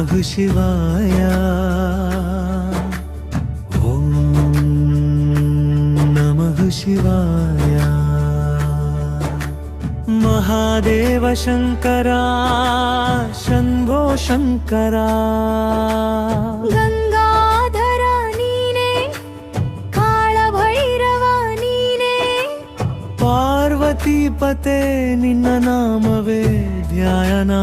नमः शिवाय। ॐ नमः शिवाय। महादेव शङ्करा शम्भो शङ्करा। गङ्गाधरानीने काळभैरवानीने पार्वतीपते निन्न न नाम वेद्यायना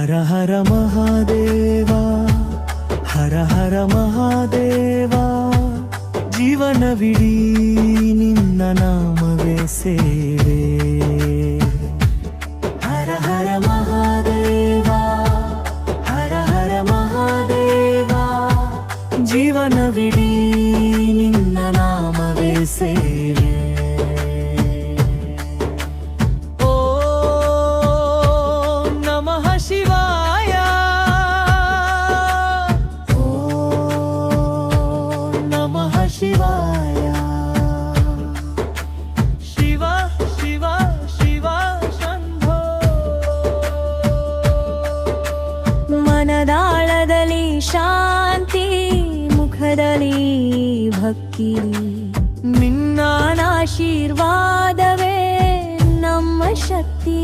ಹರ ಹರ ಮಹಾದೇವ, ಹರ ಹರ ಮಹಾದೇವ ಜೀವನವಿಡೀ ನಿನ್ನ ನಾಮವೇ ಸೇವೆ ಹರ ಹರ ಮಹಾದೇವ, ಹರ ಹರ ಮಹಾದೇವ ಜೀವನವಿಡೀ ನಿನ್ನ ನಾಮವೇ ಸೇವೆ ಶಿವಾಯ ಶಿವ ಶಿವ ಶಿವ ಶಂಭೋ ಮನದಾಳದಲ್ಲಿ ಶಾಂತಿ ಮುಖದಲ್ಲಿ ಭಕ್ತಿ ನಿನ್ನ ಆಶೀರ್ವಾದವೇ ನಮ್ಮ ಶಕ್ತಿ